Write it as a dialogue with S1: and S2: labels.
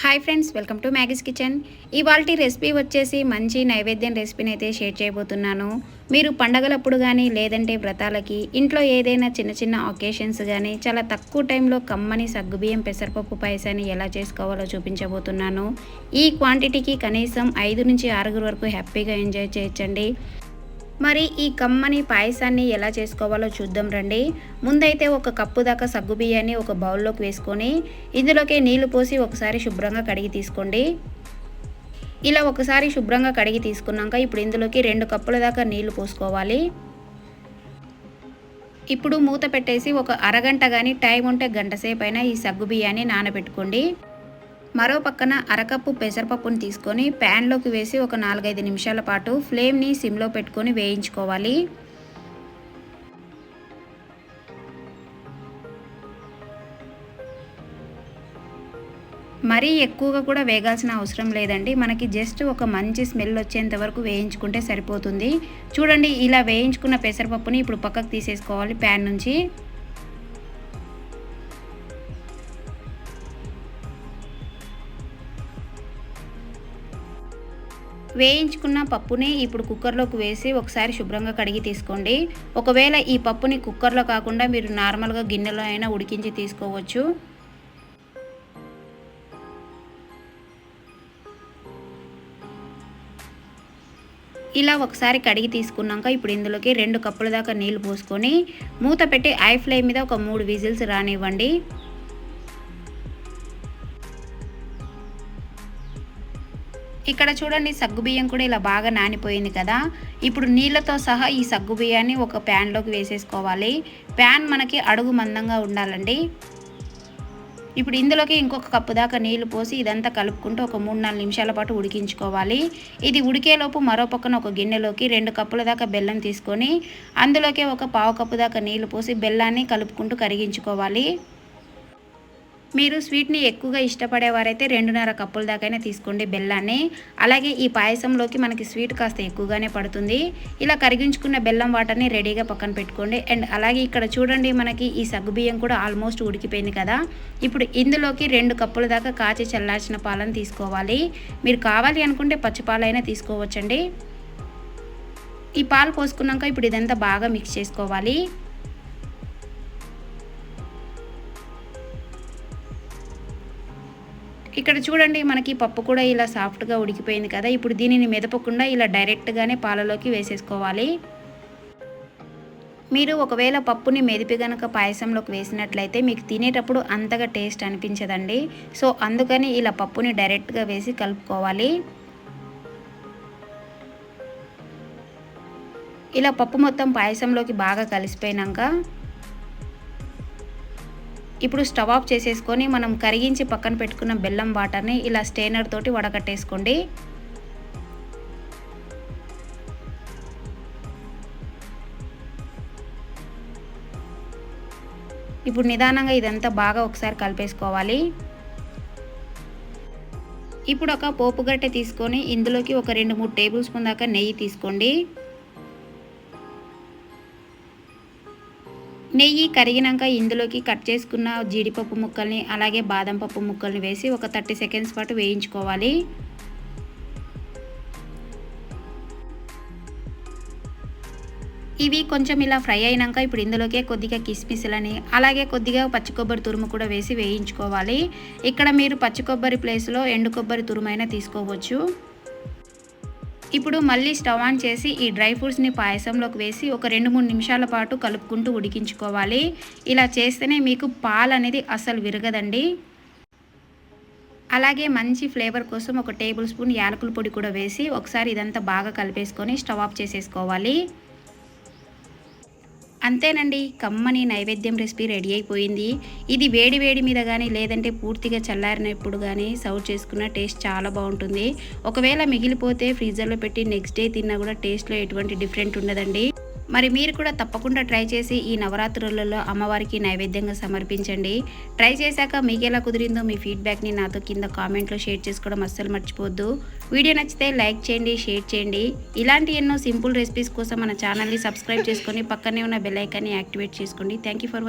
S1: hi friends welcome to Maggie's kitchen ఇవాళ recipe వచ్చేసి మంచి నైవేద్యం రెసిపీని అయితే షేర్ చేయబోతున్నాను మీరు పండగలప్పుడు కానీ లేదంటే వ్రతాలకి ఇంట్లో ఏదైనా చిన్న చిన్న ఒకేషన్స్ కానీ చాలా తక్కువ టైంలో కమ్మని సగ్గుబియ్యం పెసరపప్పు పాయసాన్ని ఎలా చేసుకోవాలో చూపించబోతున్నాను ఈ క్వాంటిటీకి కనీసం ఐదు నుంచి ఆరుగురు వరకు హ్యాపీగా ఎంజాయ్ చేయొచ్చండి మరి ఈ కమ్మని పాయసాన్ని ఎలా చేసుకోవాలో చూద్దాం రండి ముందైతే ఒక కప్పు దాకా సగ్గు బియ్యాన్ని ఒక బౌల్లోకి వేసుకొని ఇందులోకి నీళ్లు పోసి ఒకసారి శుభ్రంగా కడిగి తీసుకోండి ఇలా ఒకసారి శుభ్రంగా కడిగి తీసుకున్నాక ఇప్పుడు ఇందులోకి రెండు కప్పుల దాకా నీళ్లు పోసుకోవాలి ఇప్పుడు మూత పెట్టేసి ఒక అరగంట కానీ టైం ఉంటే గంట సేపు అయినా ఈ సగ్గు బియ్యాన్ని నానబెట్టుకోండి మరో పక్కన అరకప్పు పెసరపప్పును తీసుకొని ప్యాన్లోకి వేసి ఒక నాలుగైదు నిమిషాల పాటు ఫ్లేమ్ని సిమ్లో పెట్టుకొని వేయించుకోవాలి మరీ ఎక్కువగా కూడా వేగాల్సిన అవసరం లేదండి మనకి జస్ట్ ఒక మంచి స్మెల్ వచ్చేంత వరకు వేయించుకుంటే సరిపోతుంది చూడండి ఇలా వేయించుకున్న పెసరపప్పుని ఇప్పుడు పక్కకు తీసేసుకోవాలి ప్యాన్ నుంచి వేయించుకున్న పప్పుని ఇప్పుడు కుక్కర్లోకి వేసి ఒకసారి శుభ్రంగా కడిగి తీసుకోండి ఒకవేళ ఈ పప్పుని కుక్కర్లో కాకుండా మీరు నార్మల్గా గిన్నెలో అయినా ఉడికించి తీసుకోవచ్చు ఇలా ఒకసారి కడిగి తీసుకున్నాక ఇప్పుడు ఇందులోకి రెండు కప్పుల దాకా నీళ్లు పోసుకొని మూత పెట్టి ఐ ఫ్లేమ్ మీద ఒక మూడు విజిల్స్ రానివ్వండి ఇక్కడ చూడండి సగ్గుబియ్యం కూడా ఇలా బాగా నానిపోయింది కదా ఇప్పుడు నీళ్ళతో సహా ఈ సగ్గుబియ్యాన్ని ఒక ప్యాన్లోకి వేసేసుకోవాలి ప్యాన్ మనకి అడుగు మందంగా ఉండాలండి ఇప్పుడు ఇందులోకి ఇంకొక కప్పు దాకా నీళ్లు పోసి ఇదంతా కలుపుకుంటూ ఒక మూడు నాలుగు నిమిషాల పాటు ఉడికించుకోవాలి ఇది ఉడికేలోపు మరో పక్కన ఒక గిన్నెలోకి రెండు కప్పుల దాకా బెల్లం తీసుకొని అందులోకి ఒక పావు కప్పు దాకా నీళ్లు పోసి బెల్లాన్ని కలుపుకుంటూ కరిగించుకోవాలి మీరు స్వీట్ని ఎక్కువగా ఇష్టపడేవారైతే రెండున్నర కప్పుల దాకైనా తీసుకోండి బెల్లాన్ని అలాగే ఈ పాయసంలోకి మనకి స్వీట్ కాస్త ఎక్కువగానే పడుతుంది ఇలా కరిగించుకున్న బెల్లం వాటర్ని రెడీగా పక్కన పెట్టుకోండి అండ్ అలాగే ఇక్కడ చూడండి మనకి ఈ సగ్గుబియ్యం కూడా ఆల్మోస్ట్ ఉడికిపోయింది కదా ఇప్పుడు ఇందులోకి రెండు కప్పుల దాకా కాచి చల్లార్చిన పాలను తీసుకోవాలి మీరు కావాలి అనుకుంటే పచ్చిపాలైనా తీసుకోవచ్చండి ఈ పాలు పోసుకున్నాక ఇప్పుడు ఇదంతా బాగా మిక్స్ చేసుకోవాలి ఇక్కడ చూడండి మనకి పప్పు కూడా ఇలా సాఫ్ట్గా ఉడికిపోయింది కదా ఇప్పుడు దీనిని మెదపకుండా ఇలా డైరెక్ట్గానే పాలలోకి వేసేసుకోవాలి మీరు ఒకవేళ పప్పుని మెదిపి గనక పాయసంలోకి వేసినట్లయితే మీకు తినేటప్పుడు అంతగా టేస్ట్ అనిపించదండి సో అందుకని ఇలా పప్పుని డైరెక్ట్గా వేసి కలుపుకోవాలి ఇలా పప్పు మొత్తం పాయసంలోకి బాగా కలిసిపోయినాక ఇప్పుడు స్టవ్ ఆఫ్ చేసేసుకొని మనం కరిగించి పక్కన పెట్టుకున్న బెల్లం వాటర్ని ఇలా స్టేనర్ తోటి వడకట్టేసుకోండి ఇప్పుడు నిదానంగా ఇదంతా బాగా ఒకసారి కలిపేసుకోవాలి ఇప్పుడు ఒక పోపు గట్టె తీసుకొని ఇందులోకి ఒక రెండు మూడు టేబుల్ స్పూన్ దాకా నెయ్యి తీసుకోండి నెయ్యి కరిగినాక ఇందులోకి కట్ చేసుకున్న జీడిపప్పు ముక్కల్ని అలాగే బాదం పప్పు ముక్కల్ని వేసి ఒక థర్టీ సెకండ్స్ పాటు వేయించుకోవాలి ఇవి కొంచెం ఇలా ఫ్రై అయినాక ఇప్పుడు ఇందులోకే కొద్దిగా కిస్మిస్లని అలాగే కొద్దిగా పచ్చి కొబ్బరి తురుము కూడా వేసి వేయించుకోవాలి ఇక్కడ మీరు పచ్చి కొబ్బరి ప్లేస్లో ఎండు కొబ్బరి తురుమైనా తీసుకోవచ్చు ఇప్పుడు మళ్ళీ స్టవ్ ఆన్ చేసి ఈ డ్రై ఫ్రూట్స్ని పాయసంలోకి వేసి ఒక రెండు మూడు నిమిషాల పాటు కలుపుకుంటూ ఉడికించుకోవాలి ఇలా చేస్తేనే మీకు పాలు అనేది అసలు విరగదండి అలాగే మంచి ఫ్లేవర్ కోసం ఒక టేబుల్ స్పూన్ యాలకుల పొడి కూడా వేసి ఒకసారి ఇదంతా బాగా కలిపేసుకొని స్టవ్ ఆఫ్ చేసేసుకోవాలి అంతేనండి కమ్మని నైవేద్యం రెసిపీ రెడీ అయిపోయింది ఇది వేడి వేడి మీద కానీ లేదంటే పూర్తిగా చల్లారినప్పుడు కానీ సర్వ్ చేసుకున్న టేస్ట్ చాలా బాగుంటుంది ఒకవేళ మిగిలిపోతే ఫ్రీజర్లో పెట్టి నెక్స్ట్ డే తిన్నా కూడా టేస్ట్లో ఎటువంటి డిఫరెంట్ ఉండదండి మరి మీరు కూడా తప్పకుండా ట్రై చేసి ఈ నవరాత్రులలో అమ్మవారికి నైవేద్యంగా సమర్పించండి ట్రై చేశాక మీకు ఎలా కుదిరిందో మీ ఫీడ్బ్యాక్ని నాతో కింద కామెంట్లో షేర్ చేసుకోవడం అస్సలు మర్చిపోద్దు వీడియో నచ్చితే లైక్ చేయండి షేర్ చేయండి ఇలాంటి ఎన్నో సింపుల్ రెసిపీస్ కోసం మన ఛానల్ని సబ్స్క్రైబ్ చేసుకొని పక్కనే ఉన్న బెల్ ఐకాన్ని యాక్టివేట్ చేసుకోండి థ్యాంక్ ఫర్